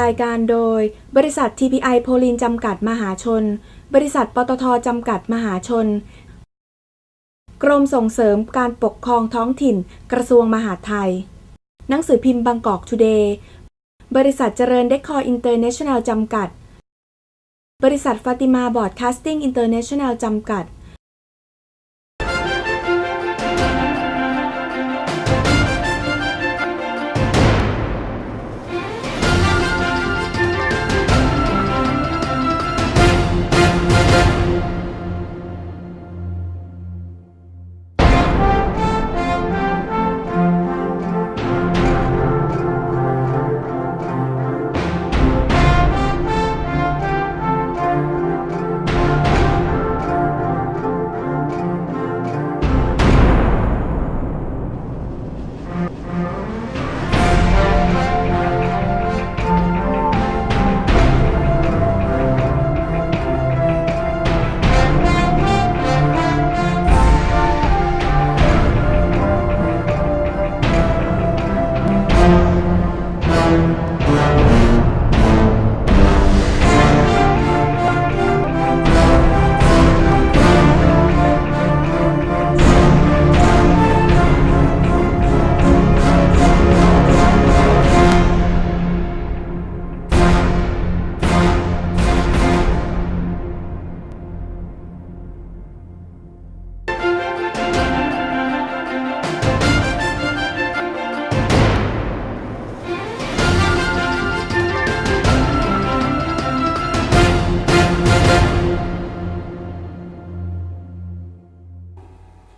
รายการโดย บริษัท TPI โพลินจำกัดมหาชน บริษัทปตทจำกัดมหาชน กรมส่งเสริมการปกครองท้องถิ่น กระทรวงมหาดไทย หนังสือพิมพ์บางกอกทูเดย์ บริษัทเจริญเดคคอร์อินเตอร์เนชั่นแนลจำกัด บริษัทฟาติมาบอร์ดคาสติ้งอินเตอร์เนชั่นแนลจำกัด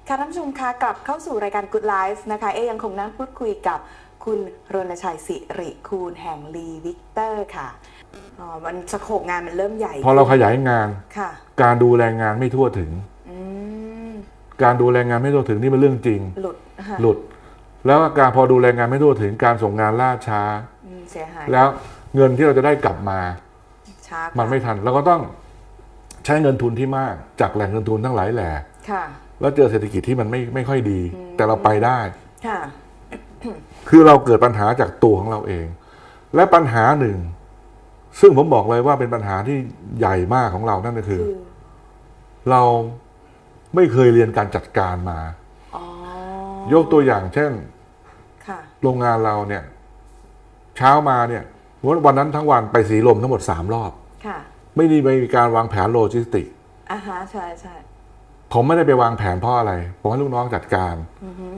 ค่ะท่านผู้ชมคะกลับเข้าสู่รายการ Good Life นะคะ เอ๊ยังคงนั่งพูดคุยกับคุณรณชัยสิริคูณแห่งลีวิกเตอร์ค่ะอ๋อมันสโคปงานมันเริ่มใหญ่พอเราขยายงาน ค่ะ การดูแลงานไม่ทั่วถึง อืม การดูแลงานไม่ทั่วถึงนี่เป็นเรื่องจริง หลุดค่ะหลุด แล้วการพอดูแลงานไม่ทั่วถึงการส่งงานล่าช้า อืมเสียหายแล้วเงินที่เราจะได้กลับมา ช้ามัมันไม่ทันเราก็ต้องใช้เงินทุนที่มากจากแหล่งเงินทุนทั้งหลายแหล่ ค่ะ แล้วเจอเศรษฐกิจที่มันไม่ไม่ค่อยดี แต่เราไปได้ค่ะคือเราเกิดปัญหาจากตัวของเราเอง และปัญหาหนึ่ง ซึ่งผมบอกเลยว่าเป็นปัญหาที่ใหญ่มากของเรานั่นก็คือคือเราไม่เคยเรียนการจัดการมาอ๋อยกตัวอย่างเช่นค่ะโรงงานเราเนี่ย เช้ามาเนี่ยวันวันนั้นทั้งวันไปสีลมทั้งหมดสามรอบค่ะไม่ได้มีการวางแผนโลจิสติกอ่าฮะใช่ใช่ ผมไม่ได้ไปวางแผนเพราะอะไร ผมให้ลูกน้องจัดการอือฮึ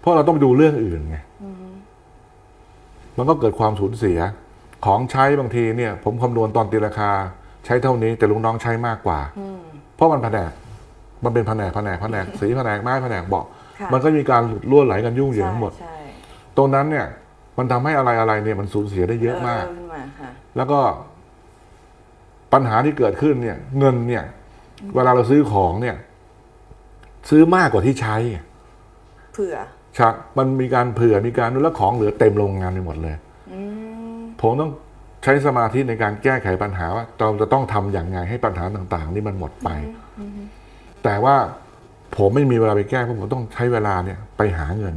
เพราะเราต้องไปดูเรื่องอื่นไงอือฮึมันก็เกิดความสูญเสีย ของใช้บางทีเนี่ย ผมคำนวณตอนตีราคา ใช้เท่านี้แต่ลูกน้องใช้มากกว่าอืมเพราะมันแผนกมันเป็นแผนกแผนกแผนกสีแผนกไม้แผนกเบาะค่ะมันก็มีการหลุดล่วไหลกันยุ่งเหยิงทั้งหมดใช่ตรงนั้นเนี่ย มันทำให้อะไรอะไรเนี่ยมันสูญเสียได้เยอะมากขึ้นมาค่ะแล้วก็ปัญหาที่เกิดขึ้นเนี่ย เงินเนี่ย เวลาเราซื้อของเนี่ย ซื้อมากกว่าที่ใช้เผื่อใช่มันมีการเผื่อมีการแล้วของเหลือเต็มโรงงานไปหมดเลยอืมผมต้องใช้สมาธิในการแก้ไขปัญหาว่าเราจะต้องทำอย่างไงให้ปัญหาต่าง ๆ นี่มันหมดไป แต่ว่าผมไม่มีเวลาไปแก้เพราะผมต้องใช้เวลาเนี่ยไปหาเงิน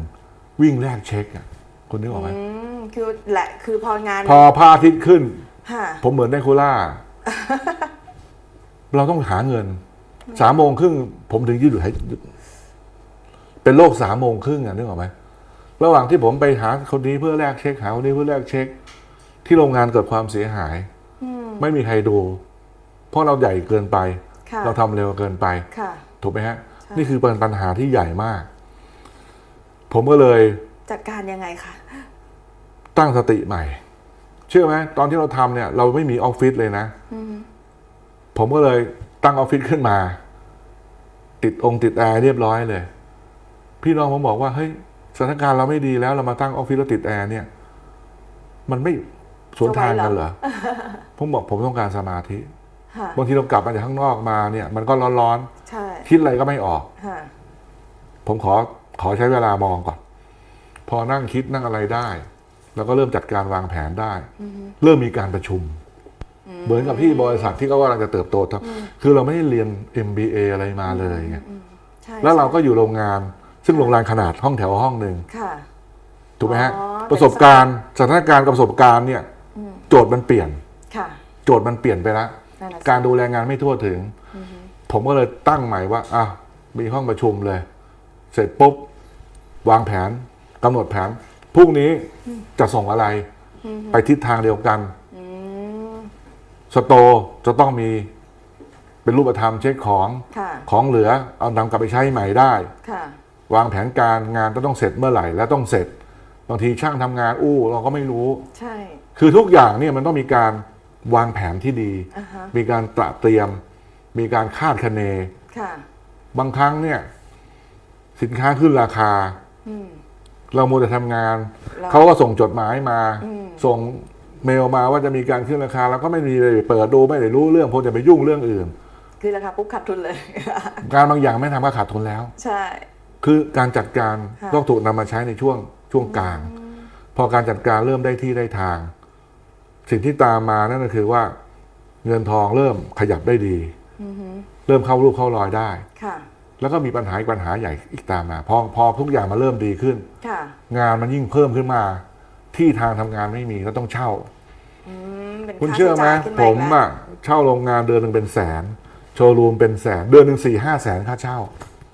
วิ่งแลกเช็คอะคุณนึกออกไหมอืมคือแหละคือพองาน พอพระอาทิตย์ขึ้นค่ะผมเหมือนไดคูล่า เราต้องหาเงิน สามโมงครึ่งผมถึงยืดหยุดให้หยุดเป็นโรคสามโมงครึ่งอะนึกออกไหมระหว่างที่ผมไปหาคนนี้เพื่อแลกเช็คหาคนนี้เพื่อแลกเช็ค ที่โรงงานเกิดความเสียหายอืมไม่มีใครดู เพราะเราใหญ่เกินไปค่ะเราทำเร็วเกินไปค่ะถูกไหมฮะใช่นี่คือเป็นปัญหาที่ใหญ่มาก ผมก็เลย จัดการยังไงคะตั้งสติใหม่ เชื่อไหมตอนที่เราทำเนี่ย เราไม่มีออฟฟิศเลยนะอืมผมก็เลย ตั้งออฟฟิศขึ้นมา ติดองค์ติดแอร์เรียบร้อยเลย พี่น้องผมบอกว่าเฮ้ยสถานการณ์เราไม่ดีแล้วเรามาตั้งออฟฟิศแล้วติดแอร์เนี่ย มันไม่สวนทางกันเหรอผมบอกผมต้องการสมาธิค่ะบางทีเรากลับมาจากข้างนอกมาเนี่ย มันก็ร้อนใช่ๆคิดอะไรก็ไม่ออกค่ะผมขอขอใช้เวลามองก่อน พอนั่งคิดนั่งอะไรได้ แล้วก็เริ่มจัดการวางแผนได้ เริ่มมีการประชุม เหมือนกับที่บริษัทที่เขากำลังจะเติบโตทำคือเราไม่ได้เรียน MBA อะไรมาเลยไงใช่แล้วเราก็ใช่อยู่โรงงาน ซึ่งโรงงานขนาดห้องแถวห้องหนึ่งค่ะถูกไหมฮะอ๋อประสบการณ์สถานการณ์กับประสบการณ์เนี่ยจโจทย์มันเปลี่ยนค่ะโจทย์มันเปลี่ยนไปแล้วนั่นน่ะสิการดูแลงานไม่ทั่วถึง ผมก็เลยตั้งใหม่ว่าอะมีห้องประชุมเลย เสร็จปุ๊บวางแผนกำหนดแผนพรุ่งนี้จะส่งอะไรไปทิศทางเดียวกันอืม สโตร์จะต้องมีเป็นรูปธรรมเช็คของค่ะของเหลือเอานำกลับไปใช้ใหม่ได้ ค่ะ วางแผนการงานต้องเสร็จเมื่อไหร่และต้องเสร็จ บางทีช่างทำงานอู้เราก็ไม่รู้ ใช่คือทุกอย่างเนี่ยมันต้องมีการวางแผนที่ดี อ่าฮะมีการตระเตรียม มีการคาดคะเน ค่ะ บางครั้งเนี่ย สินค้าขึ้นราคา อืม เราโมวแต่ทำงาน เราเขาก็ส่งจดหมายมาอืมส่ง เมลมาว่าจะมีการขึ้นราคาเราก็ไม่มีเลยเปิดดูไม่ได้รู้เรื่องเพราะจะไปยุ่งเรื่องอื่น คือราคาปุ๊บขาดทุนเลย การบางอย่างไม่ทำก็ขาดทุนแล้ว ใช่ คือการจัดการค่ะ ต้องถูกนำมาใช้ในช่วงช่วงกลาง พอการจัดการเริ่มได้ที่ได้ทาง สิ่งที่ตามมานั่นก็คือว่า เงินทองเริ่มขยับได้ดี อือฮึเริ่มเข้ารูปเข้ารอยได้ ค่ะ แล้วก็มีปัญหาอีกปัญหาใหญ่อีกตามมา พอพอทุกอย่างมาเริ่มดีขึ้น ค่ะ งานมันยิ่งเพิ่มขึ้นมา ที่ทางทำงานไม่มีก็ต้องเช่าอืม เป็นคุณค่าเชื่อไหมใช้จ่ายขึ้นผมอีกแล้วอะเช่าโรงงานเดือนหนึ่งเป็นแสน โชว์รูมเป็นแสน เดือนหนึ่งสี่ห้าแสนค่าเช่า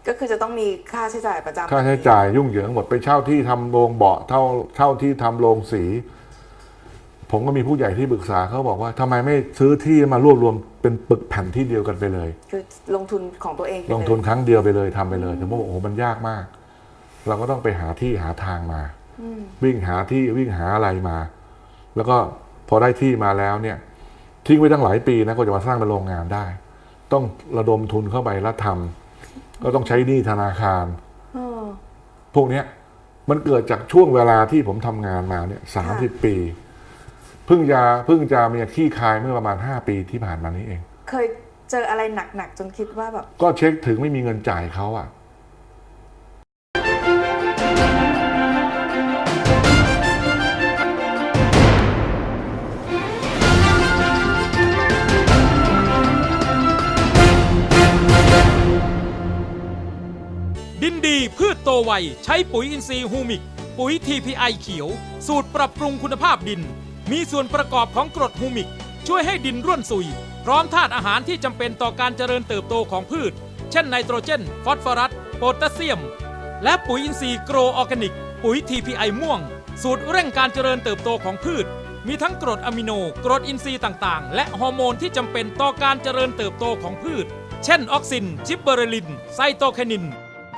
ก็คือจะต้องมีค่าใช้จ่ายประจำค่าใช้จ่ายยุ่งเหยิงหมดไปเช่าที่ทำโรงเบาะเท่าเช่าที่ทำโรงสี ผมก็มีผู้ใหญ่ที่ปรึกษาเขาบอกว่าทำไมไม่ซื้อที่มารวบรวมเป็นปึกแผ่นที่เดียวกันไปเลย คือลงทุนของตัวเองไปลงทุนครั้งเดียวไปเลยทำไปเลยผมบอกโอ้โหมันยากมาก เราก็ต้องไปหาที่หาทางมาอืมวิ่งหาที่วิ่งหาอะไรมา แล้วก็ พอได้ที่มาแล้วเนี่ยทิ้งไว้ตั้งหลายปีนะก็จะมาสร้างเป็นโรงงานได้ ต้องระดมทุนเข้าไปแล้วทำก็ต้องใช้หนี้ธนาคารอ๋อพวกเนี้ยมันเกิดจากช่วงเวลาที่ผมทำงานมาเนี่ยสามสิบปี เพิ่งจะเพิ่งจะมีขี้คายเมื่อประมาณห้าปีที่ผ่านมานี้เอง เคยเจออะไรหนักๆจนคิดว่าแบบ ก็เช็คถึงไม่มีเงินจ่ายเขาอะ พืชโตไว ใช้ปุ๋ยอินทรีย์ฮูมิก ปุ๋ย TPI เขียว สูตรปรับปรุงคุณภาพดิน มีส่วนประกอบของกรดฮูมิก ช่วยให้ดินร่วนซุย พร้อมธาตุอาหารที่จำเป็นต่อการเจริญเติบโตของพืช เช่นไนโตรเจน ฟอสฟอรัส โพแทสเซียม และปุ๋ยอินทรีย์โกรออร์แกนิก ปุ๋ย TPI ม่วง สูตรเร่งการเจริญเติบโตของพืช มีทั้งกรดอะมิโน กรดอินทรีย์ต่างๆ และฮอร์โมนที่จำเป็นต่อการเจริญเติบโตของพืช เช่นออกซิน จิบเบอเรลิน ไซโตแคนิน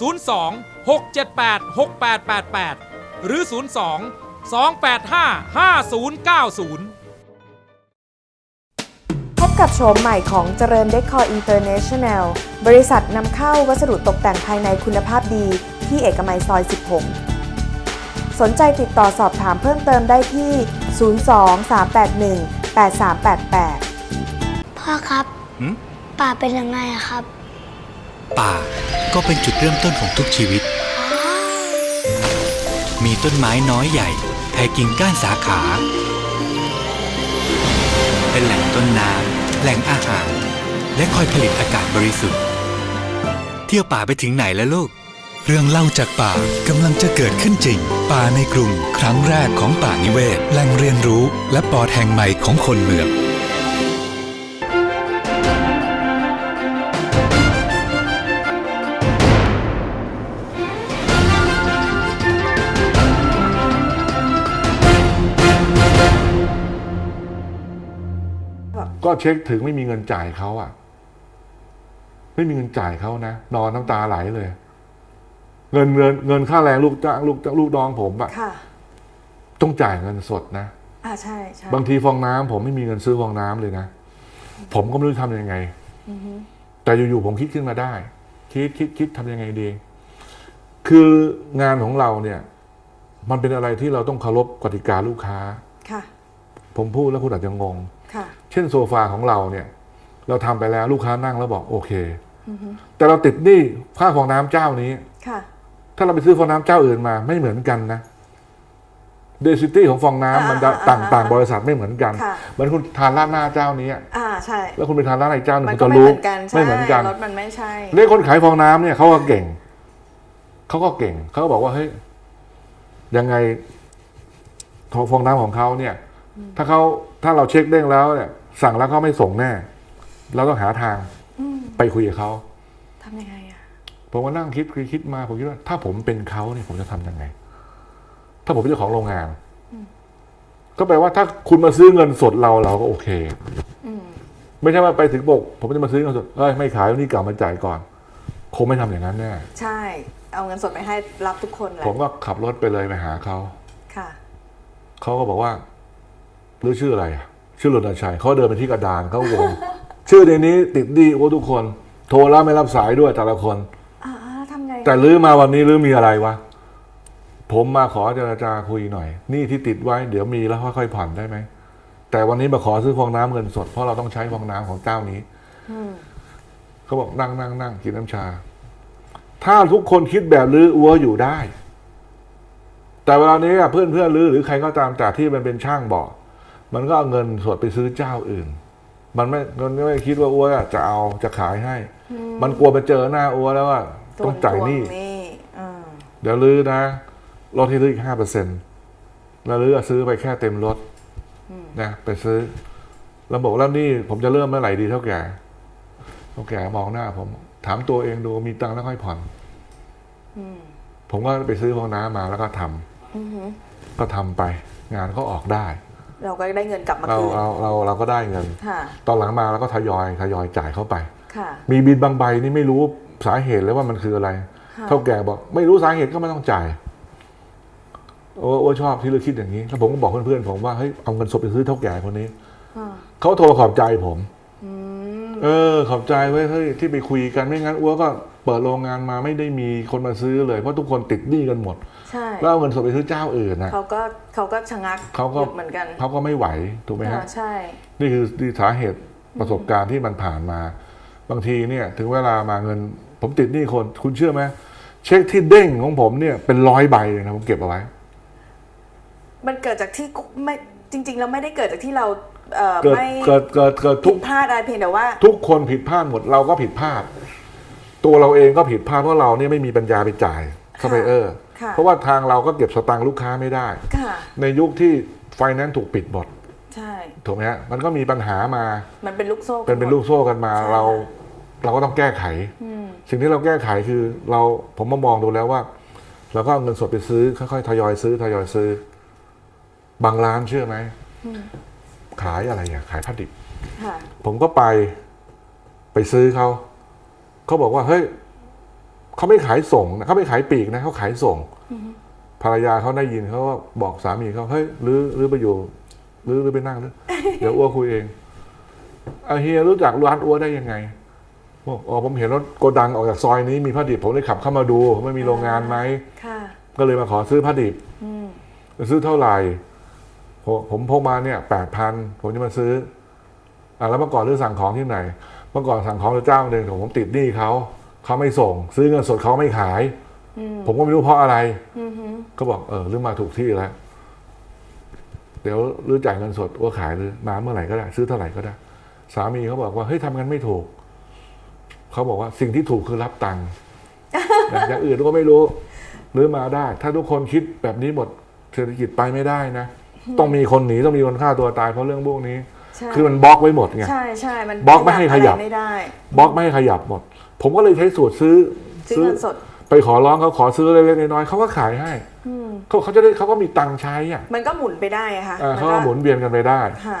02 678 6888 หรือ 02 285 5090 พบกับโฉมใหม่ของเจริญเดคอร์อินเตอร์เนชั่นแนล บริษัทนำเข้าวัสดุตกแต่งภายในคุณภาพดีที่เอกมัยซอย 16 สนใจติดต่อสอบถามเพิ่มเติมได้ที่ 02-381-8388 พ่อครับหืมป่าเป็นยังไงอะครับ ป่าก็เป็นจุดเริ่มต้นของทุกชีวิต มีต้นไม้น้อยใหญ่แผ่กิ่งก้านสาขา เป็นแหล่งต้นน้ำแหล่งอาหาร และคอยผลิตอากาศบริสุทธิ์ เที่ยวป่าไปถึงไหนแล้วลูก เรื่องเล่าจากป่ากำลังจะเกิดขึ้นจริง ป่าในกรุง ครั้งแรกของป่านิเวศ แหล่งเรียนรู้ และปอดแห่งใหม่ของคนเมือง เช็คถึงไม่มีเงินจ่ายเขาอะไม่มีเงินจ่ายเขานะนอนน้ำตาไหลเลย เงินเงินเงินค่าแรงลูกจ้างลูกจ้างลูกน้องผมอะค่ะต้องจ่ายเงินสดนะอ่าใช่ใช่บางทีฟองน้ำผมไม่มีเงินซื้อฟองน้ำเลยนะผมก็ไม่รู้จะทำยังไงแต่อยู่ๆผมคิดขึ้นมาได้ คิดคิดคิดทำยังไงดี คืองานของเราเนี่ย มันเป็นอะไรที่เราต้องเคารพกติกาลูกค้า ค่ะ ผมพูดแล้วคุณอาจจะงงค่ะ เช่นโซฟาของเราเนี่ย เราทำไปแล้วลูกค้านั่งแล้วบอกโอเค แต่เราติดหนี้ค่าฟองน้ำเจ้านี้ค่ะ ถ้าเราไปซื้อฟองน้ำเจ้าอื่นมาไม่เหมือนกันนะเดซิตี้ของฟองน้ำมันจะอ่าอ่าต่างอ่าต่างบริษัทไม่เหมือนกันค่ะเหมือนคุณทานร้านหน้าเจ้านี้อ่าใช่แล้วคุณไปทานร้านไหนเจ้าหนึงมันคุณก็จะไม่รู้เหมือนกันใช่ไม่เหมือนกันรถมันไม่ใช่เรียกคนขายฟองน้ำเนี่ยเขาก็เก่งเขาก็เก่งเขาก็บอกว่าเฮ้ยยังไงฟองน้ำของเขาเนี่ย ถ้าเขาถ้าเราเช็คเด้งแล้วเนี่ย สั่งแล้วเขาไม่ส่งแน่เราต้องหาทางไปคุยกับเขาทำยังไงอะผมก็นั่งคิดคิดคิดมาผมคิดว่า ถ้าผมเป็นเขาเนี่ยผมจะทำยังไง ถ้าผมเป็นเจ้าของโรงงาน ก็แปลว่าถ้าคุณมาซื้อเงินสดเราเราก็โอเคไม่ใช่ว่าไปถึงบอกผมจะมาซื้อเงินสดเอ้ยไม่ขายวันนี้กลับมาจ่ายก่อน คงไม่ทำอย่างนั้นแน่ใช่ เอาเงินสดไปให้รับทุกคนแหละผมก็ขับรถไปเลยไปหาเขาค่ะเขาก็บอกว่าหรือชื่ออะไรอะ ชื่อรณชัยเขาเดินไปที่กระดานเขาวงชื่อในนี้ติดดีโอ้ทุกคน โทรแล้วไม่รับสายด้วยแต่ละคน อ่าทำไงแต่ลื้อมาวันนี้ลื้อมีอะไรวะ ผมมาขอเจรจาคุยหน่อยนี่ที่ติดไว้เดี๋ยวมีแล้วค่อยๆผ่อนได้ไหม แต่วันนี้มาขอซื้อฟองน้ำเงินสด เพราะเราต้องใช้ฟองน้ำของเจ้านี้เขาบอกนั่งนั่งนั่งกินน้ำชา ถ้าทุกคนคิดแบบลื้ออัวอยู่ได้ แต่เวลานี้อะเพื่อนเพื่อนลื้อหรือใครก็ตามแต่ที่มันเป็นช่างบอก มันก็เอาเงินสดไปซื้อเจ้าอื่น มันไม่มันไม่คิดว่าอัวอะจะเอาจะขายให้ มันกลัวไปเจอหน้าอัวแล้วว่าต้องจ่ายหนี้ทวงหนี้อ่าเดี๋ยวลื้อนะลดให้ลื้ออีกห้าเปอร์เซ็นต์แล้วลื้อซื้อไปแค่เต็มรถนะไปซื้อแล้วบอกแล้วนี่ผมจะเริ่มเมื่อไหร่ดีเท่าแก่เท่าแก่มองหน้า ผม ถามตัวเองดูมีตังค์แล้วค่อยผ่อนผมก็ไปซื้อฟองน้ำมาแล้วก็ทำก็ทำไป งานก็ออกได้ เราก็ได้เงินกลับมาเราคืนเราเราเราก็ได้เงิน ค่ะตอนหลังมาเราก็ทยอยทยอยจ่ายเข้าไป ค่ะ มีบินบางใบนี่ไม่รู้สาเหตุเลยว่ามันคืออะไร ค่ะ เท่าแก่บอก ไม่รู้สาเหตุก็ไม่ต้องจ่าย โอ้โอ้ชอบที่เลือกคิดอย่างนี้ แล้วผมก็บอกเพื่อนๆผมว่าเฮ้ยเอาเงินสดไปซื้อเท่าแก่คนนี้ อ่าเขาโทรมาขอบใจผม อืมเออ ขอบใจไว้ยเฮ้ยที่ไปคุยกันไม่งั้นอ้วก็เปิดโรงงานมาไม่ได้มีคนมาซื้อเลยเพราะทุกคนติดหนี้กันหมด ใช่แล้วเอาเงินสดไปซื้อเจ้าอื่นนะเขาก็เขาก็ชะงักเขาก็หยุดเหมือนกันเขาก็ไม่ไหวถูกไหมฮะอ่าใช่ นี่คือที่สาเหตุประสบการณ์ที่มันผ่านมา บางทีเนี่ยถึงเวลามาเงิน ผมติดหนี้คน คุณเชื่อไหมเช็คที่เด้งของผมเนี่ยเป็นร้อยใบเลยนะผมเก็บเอาไว้ มันเกิดจากที่ไม่จริง ๆ แล้วไม่ได้เกิดจากที่เราเอ่อเกิดไม่เกิดเกิดเกิดผิทุดกพลาดอะไรเพียงแต่ว่า ทุกคนผิดพลาดหมดเราก็ผิดพลาด ตัวเราเองก็ผิดพลาดเพราะเราเนี่ยไม่มีปัญญาไปจ่ายซัพพลายเออร์ค่ะ เพราะว่าทางเราก็เก็บสตังค์ลูกค้าไม่ได้ค่ะในยุคที่ไฟแนนซ์ถูกปิดหมดใช่ถูกไหมฮะมันก็มีปัญหามา มันเป็นลูกโซ่เป็นเป็นหมดลูกโซ่กันมาใช่เราเราก็ต้องแก้ไขอืมสิ่งที่เราแก้ไขคือเราผมมามองดูแล้วว่า เราก็เอาเงินสดไปซื้อค่อยๆทยอยซื้อทยอยซื้อ บางร้านเชื่อไหมขายอะไรอะขายผ้าดิบค่ะผมก็ไปไปซื้อเขาเขาบอกว่าเฮ้ย เขาไม่ขายส่งนะเขาไม่ขายปลีกนะเขาขายส่ง ภรรยาเขาได้ยินเขาก็บอกสามีเขาเฮ้ยรื้อรื้อไปอยู่รื้อรื้อไปนั่งรื้อเดี๋ยวอ้วคุยเองอาเฮียรู้จักร้านอ้วได้ยังไงบอกอ๋อผมเห็นรถโกดังออกจากซอยนี้มีผ้าดิบผมเลยขับเข้ามาดูว่ามีโรงงานไหมค่ะก็เลยมาขอซื้อผ้าดิบอืมจะซื้อเท่าไหร่ผมผมพกมาเนี่ยแปดพันผมจะมาซื้ออะแล้วเมื่อก่อนเรื่องสั่งของที่ไหน เมื่อก่อนสั่งของเจ้าหนึ่งผมติดหนี้เขา เขาไม่ส่ง ซื้อเงินสดเขาไม่ขาย ผมก็ไม่รู้เพราะอะไรอือหือก็บอกเออหรือมาถูกที่แล้ว เดี๋ยวหรือจ่ายเงินสดว่าขายหรือมาเมื่อไหร่ก็ได้ ซื้อเท่าไหร่ก็ได้ สามีเขาบอกว่าเฮ้ยทำกันไม่ถูก เขาบอกว่าสิ่งที่ถูกคือรับตังค์นะอย่างอื่นก็ไม่รู้ หรือมาได้ ถ้าทุกคนคิดแบบนี้หมดเศรษฐกิจไปไม่ได้นะ ต้องมีคนหนีต้องมีคนฆ่าตัวตายเพราะเรื่องพวกนี้ใช่ คือมันบล็อกไว้หมดไงใช่ใช่มันบล็อกไม่ให้ขยับอะไรไม่ได้บล็อกไม่ให้ขยับหมด ผมก็เลยใช้สูตรซื้อซื้อเงินสดไปขอร้องเขาขอซื้อเล็กๆน้อยๆเขาก็ขายให้เขาเขาจะได้เขาก็มีตังค์ใช้อะมันก็หมุนไปได้อะค่ะอ่าเขาก็หมุนเวียนกันไปได้ค่ะ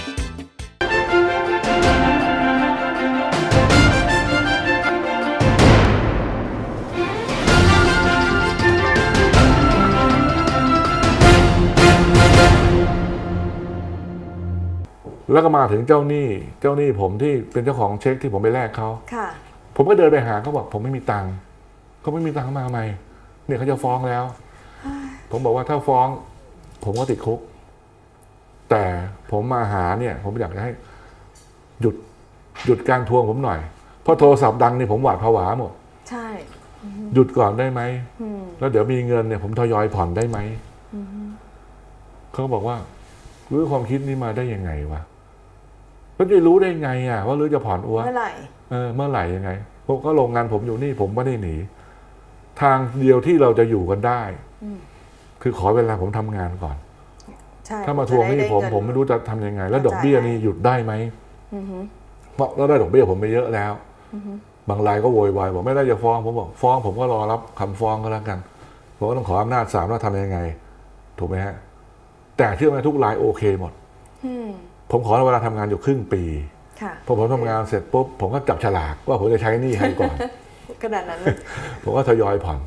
แล้วก็มาถึงเจ้าหนี้เจ้าหนี้ผมที่เป็นเจ้าของเช็คที่ผมไปแลกเขาค่ะ ผมก็เดินไปหาเขาบอกผมไม่มีตังค์เขาไม่มีตังค์มาทำไมเนี่ยเขาจะฟ้องแล้ว ผมบอกว่าถ้าฟ้อง ผมก็ติดคุก แต่ผมมาหาเนี่ย ผมอยากจะให้ หยุดหยุดการทวงผมหน่อย เพราะโทรศัพท์ดังนี่ผมหวาดผวาหมด ใช่ หยุดก่อนได้ไหมอืมแล้วเดี๋ยวมีเงินเนี่ย ผมทยอยผ่อนได้ไหม เขาก็บอกว่ารู้ความคิดนี้มาได้ยังไงวะ แล้วจะรู้ได้ไงอะว่ารู้จะผ่อนอัวเมื่อไหร่เออเมื่อไหร่ยังไงผมก็โรงงานผมอยู่นี่ผมไม่ได้หนี ทางเดียวที่เราจะอยู่กันได้อืมคือขอเวลาผมทำงานก่อนใช่ถ้ามาทวงหนี้ผมผมไม่รู้จะทำยังไง แล้วดอกเบี้ยนี่หยุดได้ไหมอือฮึเพราะเราได้ดอกเบี้ยผมไปเยอะแล้วบางรายก็โวยวายบอกไม่ได้จะฟ้องผมบอกฟ้องผมก็รอรับคำฟ้องก็แล้วกันผมก็ต้องขออำนาจศาลว่าทำยังไง ถูกไหมฮะ แต่เชื่อไหมทุกรายโอเคหมดอืม ผมขอเวลาทำงานอยู่ครึ่งปีค่ะพอผมทำงานเสร็จปุ๊บผมก็จับฉลากว่าผมจะใช้หนี้ให้ก่อนขนาดนั้นเลยผมก็ทยอยผ่อน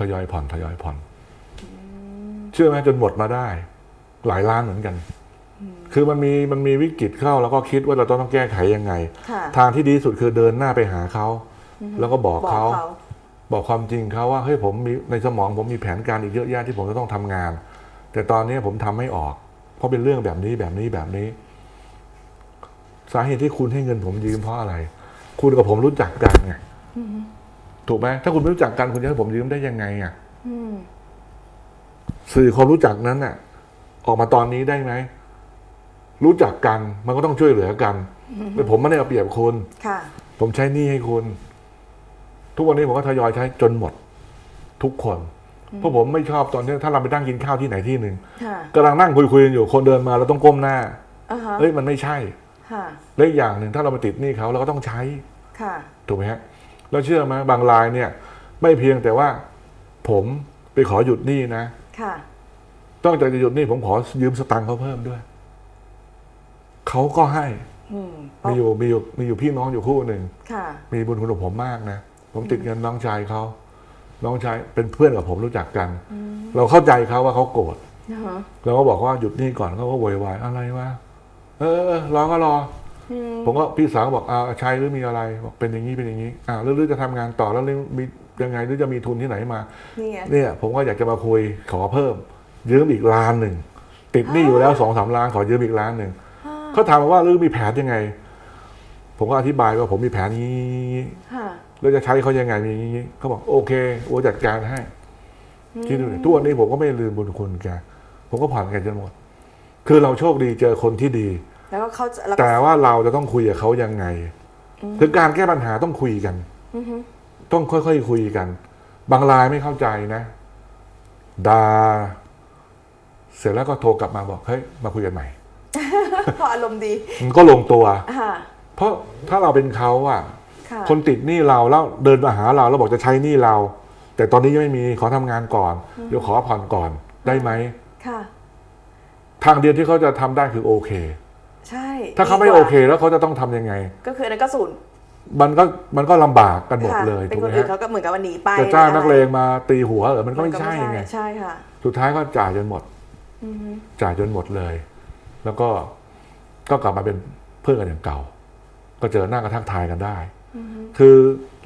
ทยอยผ่อนทยอยผ่อน เชื่อไหมจนหมดมาได้ หลายล้านเหมือนกัน คือมันมีมันมีวิกฤตเข้าแล้วก็คิดว่าเราต้องแก้ไขยังไงค่ะทางที่ดีที่สุดคือเดินหน้าไปหาเขา แล้วก็บอกบอกเขาเขา บอกความจริงเขาว่าเฮ้ยผมมีในสมองผมมีแผนการอีกเยอะแยะที่ผมจะต้องทำงาน แต่ตอนนี้ผมทำไม่ออก เพราะเป็นเรื่องแบบนี้แบบนี้แบบนี้ สาเหตุที่คุณให้เงินผมยืมเพราะอะไร คุณกับผมรู้จักกันไงถูกไหมถ้าคุณไม่รู้จักกันคุณจะให้ผมยืมได้ยังไงอะอืมสื่อความรู้จักนั้นน่ะ ออกมาตอนนี้ได้ไหมรู้จักกันมันก็ต้องช่วยเหลือกันแต่ผมไม่ได้เอาเปรียบคุณค่ะผมใช้หนี้ให้คุณ ทุกวันนี้ผมก็ทยอยใช้จนหมด ทุกคน เพราะผมไม่ชอบตอนที่ถ้าเราไปนั่งกินข้าวที่ไหนที่หนึ่งค่ะกำลังนั่งคุยคุยกันอยู่คนเดินมาเราต้องก้มหน้าอ่าฮะเฮ้ยมันไม่ใช่ค่ะและอีกอย่างหนึ่งถ้าเราไปติดหนี้เขาเราก็ต้องใช้ค่ะถูกไหมฮะแล้วเชื่อไหมบางรายเนี่ย ไม่เพียงแต่ว่า ผมไปขอหยุดหนี้นะค่ะต้องจากจะหยุดหนี้ผมขอยืมสตังค์เขาเพิ่มด้วยเขาก็ให้อืมมีอยู่มีอยู่มีอยู่พี่น้องอยู่คู่หนึ่งค่ะมีบุญคุณกับผมมากนะผมติดเงินน้องชายเขา น้องชายเป็นเพื่อนกับผมรู้จักกัน เราเข้าใจเขาว่าเขาโกรธนะฮะเราก็บอกว่าหยุดหนี้ก่อนเขาก็โวยวายอะไรวะเออเออรอก็รออผมก็พี่สาวก็บอกอ่าชัยหรือมีอะไรบอกเป็นอย่างนี้เป็นอย่างนี้อ่าหรือหรือจะทำงานต่อแล้วหรือมียังไงหรือจะมีทุนที่ไหนมานี่ไงเนี่ยผมก็อยากจะมาคุยขอเพิ่ม ยืมอีกล้านหนึ่งติดหนี้อยู่แล้วสองสามล้านขอยืมอีกล้านหนึ่งเขาถามมาว่าหรือมีแผนยังไง ผมก็อธิบายว่าผมมีแผนนี้ค่ะ แล้วจะใช้เขายังไงมีอย่างนี้เขาบอกโอเคโอ้จัดการให้คิดดูดิทุกวันนี้ผมก็ไม่ลืมบุญคุณแกผมก็ผ่านแกจนหมด คือเราโชคดีเจอคนที่ดี แล้วก็เขาจะแล้วก็แต่ว่าเราจะต้องคุยกับเขายังไงคือการแก้ปัญหาต้องคุยกันอือฮึต้องค่อยๆคุยกัน บางรายไม่เข้าใจนะดาเสร็จแล้วก็โทรกลับมาบอกเฮ้ยมาคุยกันใหม่พออารมณ์ดีมันก็ลงตัวค่ะเพราะถ้าเราเป็นเขาอะ ค่ะคนติดหนี้เราแล้วเดินมาหาเราแล้วบอกจะใช้หนี้เรา แต่ตอนนี้ยังไม่มีขอทำงานก่อนเดี๋ยวขอผ่อนก่อนได้ไหมค่ะทางเดียวที่เขาจะทำได้คือโอเค ใช่ ถ้าเขาไม่ดีกโอว่เค แล้วเขาจะต้องทำยังไง ก็คืออันนั้นก็ศูนย์มันก็มันก็ลำบากกันหมดค่ะเลยเป็นถูกคไหนมอื่นฮะเขาก็เหมือนกับวันหนีไปจะจ้างหรือนักอะไรเลงมาตีหัวเหรอมันก็ไม่นใช่ไงใช่ค่ะ สุดท้ายก็จ่ายจนหมดอือฮึจ่ายจนหมดเลย แล้วก็ก็กลับมาเป็นเพื่อนกันอย่างเก่า ก็เจอหน้ากระทักทายกันได้อือฮึ คือ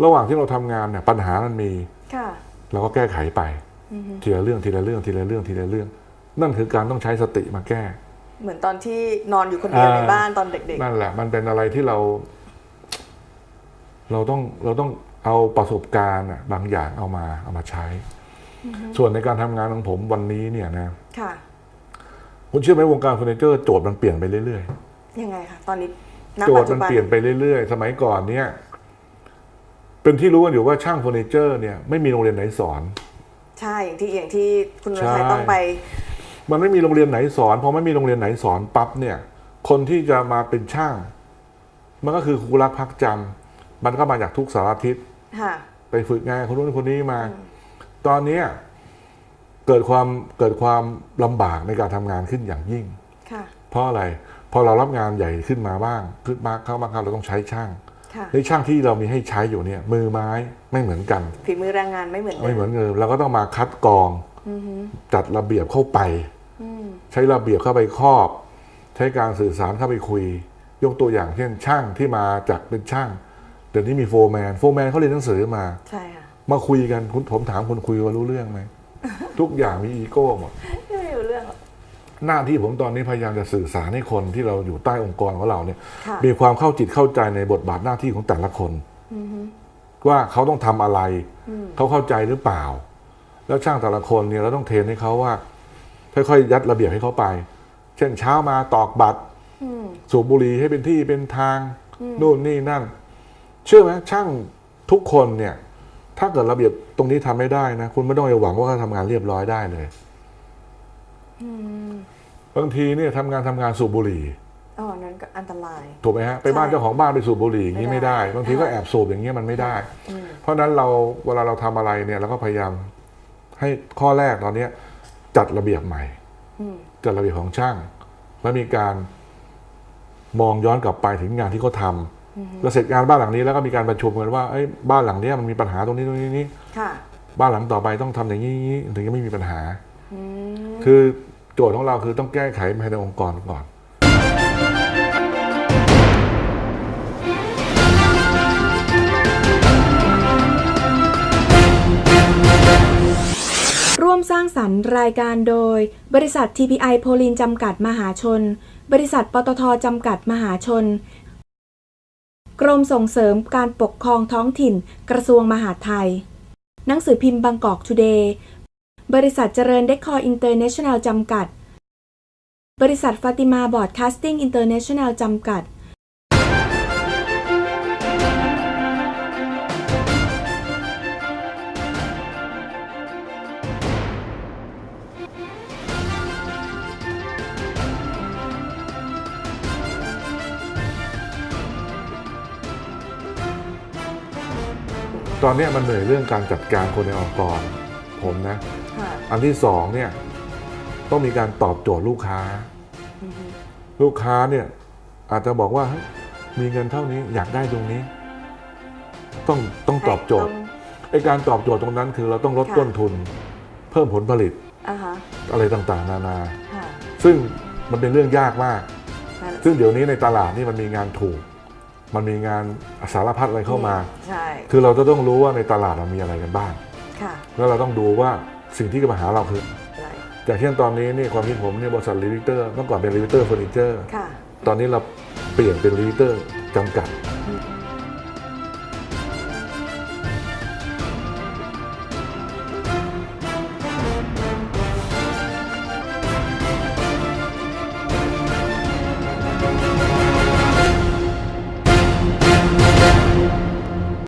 ระหว่างที่เราทำงานเนี่ยปัญหามันมีค่ะเราก็แก้ไขไปอือฮึทีละเรื่องทีละเรื่องทีละเรื่องทีละเรื่อง นั่นคือการต้องใช้สติมาแก้ เหมือนตอนที่นอนอยู่คนเดียวอ่าในบ้านตอนเด็กนั่นแหละ มันเป็นอะไรที่เรา เราต้องเราต้องเอาประสบการณ์อะบางอย่างเอามาเอามาใช้ ส่วนในการทำงานของผมวันนี้เนี่ยนะๆค่ะคุณเชื่อไหมวงการเฟอร์นิเจอร์โจทย์มันเปลี่ยนไปเรื่อยยังไงคะตอนนี้ณๆโจปัทจย์จุมันบันเปลี่ยนไปเรื่อยๆ สมัยก่อนเนี่ย เป็นที่รู้กันอยู่ว่าช่างเฟอร์นิเจอร์เนี่ยไม่มีโรงเรียนไหนสอน ใช่อย่างที่อย่างที่คุณวรชัยใช่ต้องไป มันไม่มีโรงเรียนไหนสอนพอไม่มีโรงเรียนไหนสอนปั๊บเนี่ยคนที่จะมาเป็นช่าง มันก็คือครูรักพักจำมันก็มาจากทุกสารทิศค่ะไปฝึกงานคนนู้นคนนี้มา ตอนเนี้ยเกิดความเกิดความลำบากในการทำงานขึ้นอย่างยิ่งค่ะเพราะอะไรพอเรารับงานใหญ่ขึ้นมาบ้างขึ้นมาเข้ามาเข้าเราต้องใช้ช่างค่ะ ในช่างที่เรามีให้ใช้อยู่เนี่ยมือไม้ไม่เหมือนกันฝีมือแรงงานไม่เหมือนเดิไม่เหมือนเดิมเราก็ต้องมาคัดกรองอือฮึจัดระเบียบเข้าไปอืมใช้ระเบียบเข้าไปครอบ ใช้การสื่อสารเข้าไปคุย ยกตัวอย่างเช่นช่างที่มาจากเป็นช่างเดี๋ยวนี้มีโฟร์แมนโฟร์แมนเขาเรียนหนังสือมาใช่ค่ะมาคุยกันคุณผมถามคนคุยว่ารู้เรื่องไหมทุกอย่างมีอีโก้หมด หน้าที่ผมตอนนี้พยายามจะสื่อสารให้คนที่เราอยู่ใต้องค์กรของเราเนี่ย ค่ะมีความเข้าจิตเข้าใจในบทบาทหน้าที่ของแต่ละคน อือฮึว่าเขาต้องทำอะไร อืมเขาเข้าใจหรือเปล่า แล้วช่างแต่ละคนเนี่ยเราต้องเทรนให้เขาว่า ค่อยๆยัดระเบียบให้เขาไป เช่นเช้ามาตอกบัตร อืม สูบบุหรี่ให้เป็นที่เป็นทางนู่นนี่นั่น เชื่อไหมช่างทุกคนเนี่ย ถ้าเกิดระเบียบตรงนี้ทำไม่ได้นะ คุณไม่ต้องไปหวังว่าเขาทำงานเรียบร้อยได้เลยอืม บางทีเนี่ยทำงานทำงานสูบบุหรี่ อ๋อนั้นก็อันตราย ถูกไหมฮะไปบ้านใช่เจ้าของบ้านไปสูบบุหรี่อย่างนี้ไม่ไม่ได้ได้ บางทีก็แอบสูบอย่างเงี้ยมันไม่ได้อืมเพราะฉะนั้นเราเวลาเราทำอะไรเนี่ยเราก็พยายามให้ข้อแรกตอนเนี้ยจัดระเบียบใหม่ อืม จัดระเบียบของช่าง แล้วมีการมองย้อนกลับไปถึงงานที่เขาทำแล้วเสร็จงานบ้านหลังนี้แล้วก็มีการประชุมกันว่าเอ้ยบ้านหลังเนี้ยมันมีปัญหาตรงนี้ตรงนี้นี้ ค่ะ บ้านหลังต่อไปต้องทำอย่างนี้อย่างนี้ถึงจะไม่มีปัญหา อืม คือ โจทย์ของเราคือต้องแก้ไขภายในองค์กรก่อน ร่วมสร้างสรรค์รายการโดย บริษัท TPI โพลินจำกัดมหาชน บริษัทปตทจำกัดมหาชน กรมส่งเสริมการปกครองท้องถิ่นกระทรวงมหาดไทย หนังสือพิมพ์บางกอกทูเดย์ บริษัทเจริญเดคอร์อินเตอร์เนชั่นแนลจำกัด บริษัทฟาติมาบอร์ดคาสติ้งอินเตอร์เนชั่นแนลจำกัด ตอนเนี้ยมันเหนื่อยเรื่องการจัดการคนในองค์กร ผมนะ อันที่สองเนี่ยต้องมีการตอบโจทย์ลูกค้าอือฮึลูกค้าเนี่ยอาจจะบอกว่าเฮ้ยมีเงินเท่านี้อยากได้ตรงนี้ ต้องต้องตอบโจทย์ต้องไอ้การตอบโจทย์ตรงนั้นคือเราต้องลดค่ะต้นทุน เพิ่มผลผลิตอ่าฮะอะไรต่างๆ นานาค่ะซึ่งมันเป็นเรื่องยากมากนั่นแหละซึ่งเดี๋ยวนี้ในตลาดนี่มันมีงานถูก มันมีงานสารพัดอะไรเข้ามาใช่คือเราจะต้องรู้ว่าในตลาดมันมีอะไรกันบ้างค่ะแล้วเราต้องดูว่า สิ่งที่จะมาหาเราคืออะไรอย่างเช่นตอนนี้นี่ความคิดผมเนี่ยบริษัทรีวิเตอร์เมื่อก่อนเป็นรีวิเตอร์เฟอร์นิเจอร์ค่ะตอนนี้เราเปลี่ยนเป็นรีวิเตอร์จำกัด